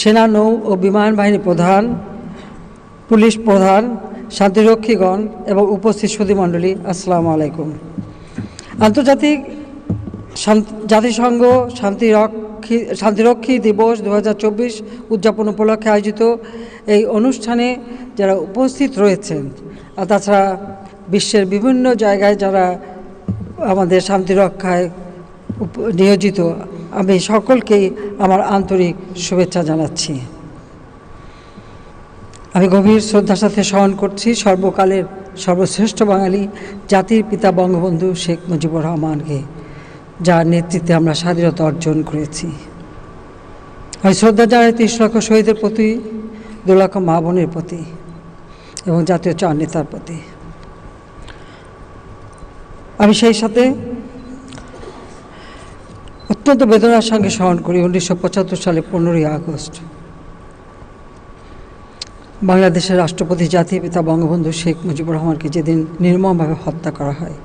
সেনা নৌ ও বিমান বাহিনী প্রধান, পুলিশ প্রধান, শান্তিরক্ষীগণ এবং উপস্থিত সুধীমণ্ডলী, আসসালামু আলাইকুম। আন্তর্জাতিক জাতিসংঘ শান্তিরক্ষী শান্তিরক্ষী দিবস দু হাজার চব্বিশ উদযাপন উপলক্ষে আয়োজিত এই অনুষ্ঠানে যারা উপস্থিত রয়েছেন, আর তাছাড়া বিশ্বের বিভিন্ন জায়গায় যারা আমাদের শান্তিরক্ষায় নিয়োজিত আমি সকলকেই আমার আন্তরিক শুভেচ্ছা জানাচ্ছি। আমি গভীর শ্রদ্ধার সাথে স্মরণ করছি সর্বকালের সর্বশ্রেষ্ঠ বাঙালি জাতির পিতা বঙ্গবন্ধু শেখ মুজিবুর রহমানকে, যার নেতৃত্বে আমরা স্বাধীনতা অর্জন করেছি। আমি শ্রদ্ধা জানাই তিরিশ লক্ষ শহীদের প্রতি, দু লক্ষ মা বোনের প্রতি এবং জাতীয় চার নেতার প্রতি। আমি সেই সাথে অত্যন্ত বেদনার সঙ্গে স্মরণ করি উনিশশো পঁচাত্তর সালে পনেরোই আগস্ট। বাংলাদেশের রাষ্ট্রপতি, জাতির পিতা বঙ্গবন্ধু শেখ মুজিবুর রহমানকে যেদিন নির্মমভাবে হত্যা করা হয়,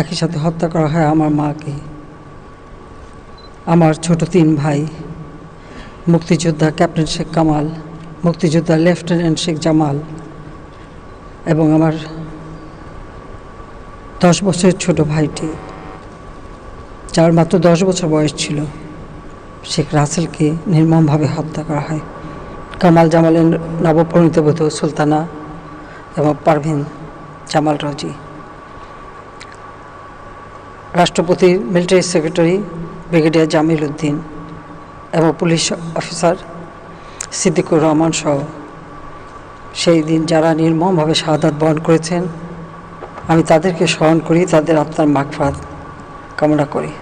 একই সাথে হত্যা করা হয় আমার মাকে, আমার ছোট তিন ভাই, মুক্তিযোদ্ধা ক্যাপ্টেন শেখ কামাল, মুক্তিযোদ্ধা লেফটেন্যান্ট শেখ জামাল এবং আমার দশ বছরের ছোট ভাইটি। যার মাত্র দশ বছর বয়স ছিল, শেখ রাসেলকে নির্মমভাবে হত্যা করা হয়। কামাল জামালের নবপরিণীত বধূ সুলতানা এবং পারভিন জামাল রাজি। রাষ্ট্রপতির military secretary, brigadier Jamil Uddin এবং পুলিশ অফিসার সিদ্দিকুর রহমান সহ সেই দিন যারা নির্মমভাবে শাহাদাত বহন করেছেন, আমি তাদেরকে স্মরণ করি, তাদের আত্মার মাগফাত কামনা করি।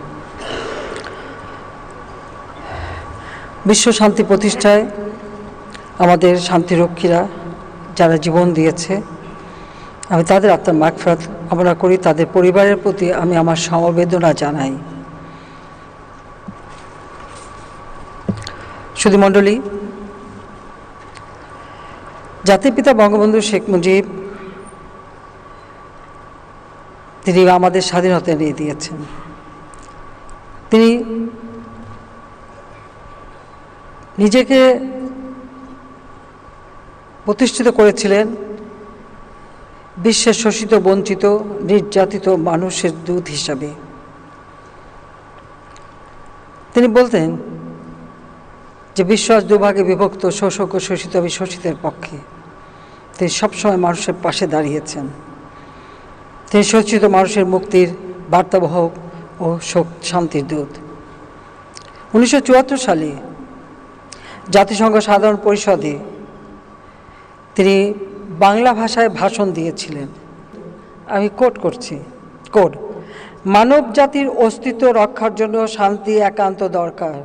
বিশ্ব শান্তি প্রতিষ্ঠায় আমাদের শান্তিরক্ষীরা যারা জীবন দিয়েছে, আমি তাদের আত্মার মাগফাত কামনা করি। তাদের পরিবারের প্রতি আমি আমার সমবেদনা জানাই। শুধু মণ্ডলী, জাতির পিতা বঙ্গবন্ধু শেখ মুজিব, তিনি আমাদের স্বাধীনতা নিয়ে দিয়েছেন। তিনি নিজেকে প্রতিষ্ঠিত করেছিলেন বিশ্বের শোষিত, বঞ্চিত, নির্যাতিত মানুষের দূত হিসাবে। তিনি বলতেন যে বিশ্ব আজ দুভাগে বিভক্ত, শোষক ও শোষিত আমি শোষিতের পক্ষে। তিনি সবসময় মানুষের পাশে দাঁড়িয়েছেন। তিনি শোষিত মানুষের মুক্তির বার্তাবহক ও শোক শান্তির দূত। উনিশশো চুয়াত্তর সালে জাতিসংঘ সাধারণ পরিষদে তিনি বাংলা ভাষায় ভাষণ দিয়েছিলেন। আমি কোট করছি। কোড মানব জাতির অস্তিত্ব রক্ষার জন্য শান্তি একান্ত দরকার।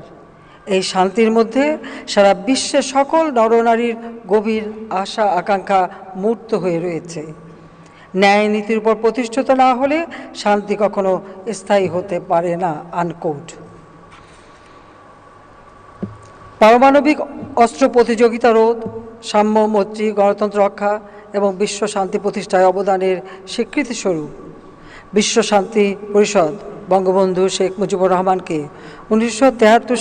এই শান্তির মধ্যে সারা বিশ্বের সকল নরনারীর গভীর আশা, আকাঙ্ক্ষা মূর্ত হয়ে রয়েছে। ন্যায় নীতির উপর প্রতিষ্ঠিত না হলে শান্তি কখনো স্থায়ী হতে পারে না। আনকোট পারমাণবিক অস্ত্র প্রতিযোগিতা রোধ, সাম্য, মৈত্রী, গণতন্ত্র রক্ষা এবং বিশ্ব শান্তি প্রতিষ্ঠায় অবদানের স্বীকৃতিস্বরূপ বিশ্ব শান্তি পরিষদ, বঙ্গবন্ধু শেখ মুজিবুর রহমানকে উনিশশো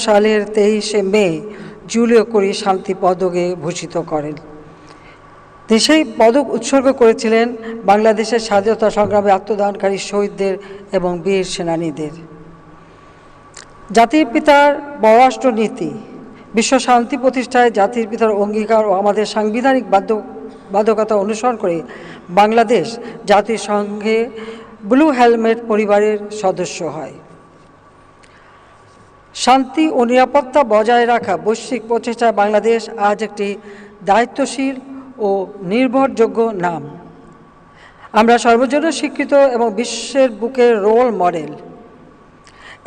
সালের তেইশে মে, জুলিও করি শান্তি পদকে ভূষিত করেন। সেই পদক উৎসর্গ করেছিলেন বাংলাদেশের স্বাধীনতা সংগ্রামে আত্মদানকারী শহীদদের এবং বীর সেনানীদের। জাতির পিতার পররাষ্ট্র নীতি বিশ্ব শান্তি প্রতিষ্ঠায় জাতির পিতার অঙ্গীকার ও আমাদের সাংবিধানিক বাধ্য বাধ্যকতা অনুসরণ করে বাংলাদেশ জাতির জাতিসংঘে ব্লু হেলমেট পরিবারের সদস্য হয়। শান্তি ও নিরাপত্তা বজায় রাখা বৈশ্বিক প্রচেষ্টায় বাংলাদেশ আজ একটি দায়িত্বশীল ও নির্ভরযোগ্য নাম। আমরা সর্বজনীন স্বীকৃত এবং বিশ্বের বুকের রোল মডেল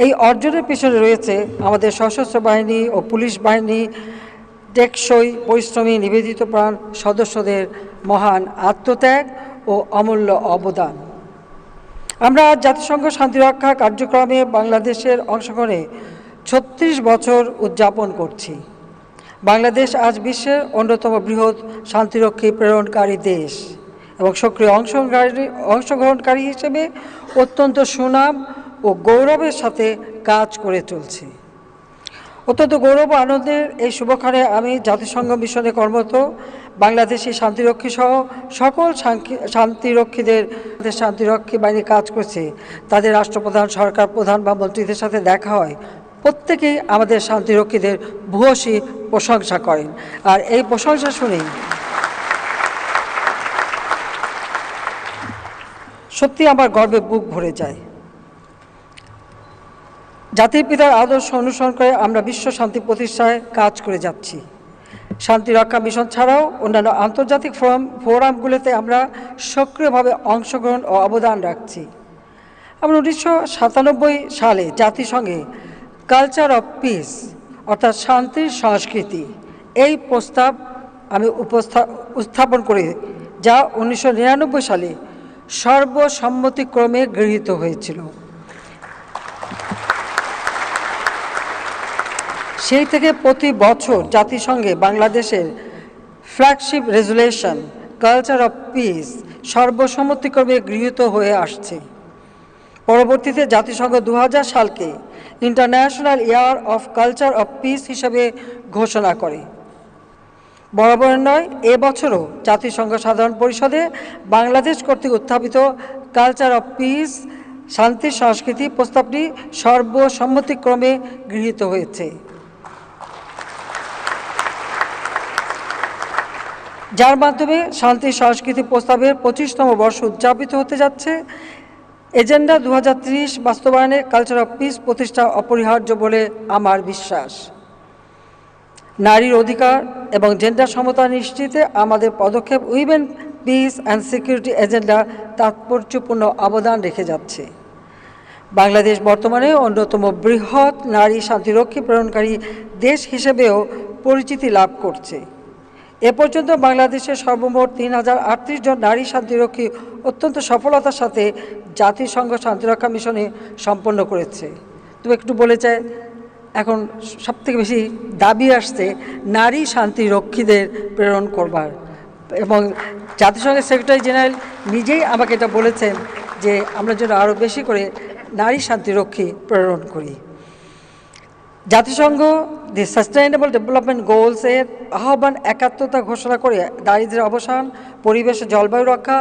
এই অর্জনের পিছনে রয়েছে আমাদের সশস্ত্র বাহিনী ও পুলিশ বাহিনী, টেকসই পরিশ্রমী নিবেদিত প্রাণ সদস্যদের মহান আত্মত্যাগ ও অমূল্য অবদান। আমরা আজ জাতিসংঘ শান্তিরক্ষা কার্যক্রমে বাংলাদেশের অংশগ্রহণে ছত্রিশ বছর উদযাপন করছি। বাংলাদেশ আজ বিশ্বের অন্যতম বৃহৎ শান্তিরক্ষী প্রেরণকারী দেশ এবং সক্রিয় অংশগ্রহণকারী অংশগ্রহণকারী হিসেবে অত্যন্ত সুনাম ও গৌরবের সাথে কাজ করে চলছে। অত্যন্ত গৌরব আনন্দের এই শুভক্ষণে আমি জাতিসংঘ মিশনে কর্মরত, বাংলাদেশি শান্তিরক্ষী সহ সকল শান্তিরক্ষীদের শান্তিরক্ষী বাহিনী কাজ করছে। তাদের রাষ্ট্রপ্রধান, সরকার প্রধান বা মন্ত্রীদের সাথে দেখা হয়। প্রত্যেকেই আমাদের শান্তিরক্ষীদের ভূয়সী প্রশংসা করেন। আর এই প্রশংসা শুনেই সত্যি আমার গর্বে বুক ভরে যায়। জাতির পিতার আদর্শ অনুসরণ করে আমরা বিশ্ব শান্তি প্রতিষ্ঠায় কাজ করে যাচ্ছি। শান্তি রক্ষা মিশন ছাড়াও অন্যান্য আন্তর্জাতিক ফোরাম ফোরামগুলোতে আমরা সক্রিয়ভাবে অংশগ্রহণ ও অবদান রাখছি। আমরা উনিশশো সাতানব্বই সালে জাতিসংঘে কালচার অফ পিস, অর্থাৎ শান্তির সংস্কৃতি, এই প্রস্তাব আমি উপস্থা উত্থাপন করি, যা উনিশশো নিরানব্বই সালে সর্বসম্মতিক্রমে গৃহীত হয়েছিল। সেই থেকে প্রতি বছর জাতিসংঘে বাংলাদেশের flagship resolution culture of peace সর্বসম্মতিক্রমে গৃহীত হয়ে আসছে। পরবর্তীতে জাতিসংঘ দু হাজার সালকে international year of culture of peace হিসেবে ঘোষণা করে। বরাবর নয় এবছরও জাতিসংঘ সাধারণ পরিষদে বাংলাদেশ কর্তৃক উত্থাপিত কালচার অফ পিস শান্তি, সংস্কৃতি প্রস্তাবটি সর্বসম্মতিক্রমে গৃহীত হয়েছে। যার মাধ্যমে শান্তি সংস্কৃতি প্রস্তাবের পঁচিশতম বর্ষ উদযাপিত হতে যাচ্ছে। এজেন্ডা দু হাজার ত্রিশ বাস্তবায়নে কালচার অফ পিস প্রতিষ্ঠা অপরিহার্য বলে আমার বিশ্বাস। নারীর অধিকার এবং জেন্ডার সমতা নিশ্চিতে আমাদের পদক্ষেপ women, peace and security agenda তাৎপর্যপূর্ণ অবদান রেখে যাচ্ছে। বাংলাদেশ বর্তমানে অন্যতম বৃহৎ নারী শান্তিরক্ষী প্রেরণকারী দেশ হিসেবেও পরিচিতি লাভ করছে। এ পর্যন্ত বাংলাদেশের সর্বমোট তিন হাজার আটত্রিশ জন নারী শান্তিরক্ষী অত্যন্ত সফলতার সাথে জাতিসংঘ শান্তিরক্ষা মিশনে সম্পন্ন করেছে। তবে একটু বলে চাই, এখন সবথেকে বেশি দাবি আসছে নারী শান্তিরক্ষীদের প্রেরণ করবার। এবং জাতিসংঘের সেক্রেটারি জেনারেল নিজেই আমাকে এটা বলেছেন যে আমরা যেন আরও বেশি করে নারী শান্তিরক্ষী প্রেরণ করি। জাতিসংঘ দি সাস্টেইনেবল ডেভেলপমেন্ট গোলস এর আহ্বান একাত্মতা ঘোষণা করে দারিদ্র্যের অবসান, পরিবেশ জলবায়ু রক্ষা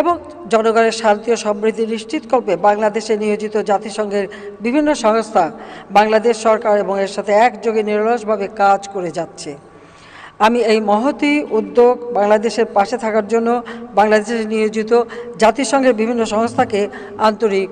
এবং জনগণের শান্তি ও সমৃদ্ধি নিশ্চিত নিশ্চিতকল্পে বাংলাদেশে নিয়োজিত জাতিসংঘের বিভিন্ন সংস্থা। বাংলাদেশ সরকার এবং এর সাথে একযোগে নিরলসভাবে কাজ করে যাচ্ছে। আমি এই মহতি উদ্যোগ বাংলাদেশের পাশে থাকার জন্য বাংলাদেশে নিয়োজিত জাতিসংঘের বিভিন্ন সংস্থাকে আন্তরিক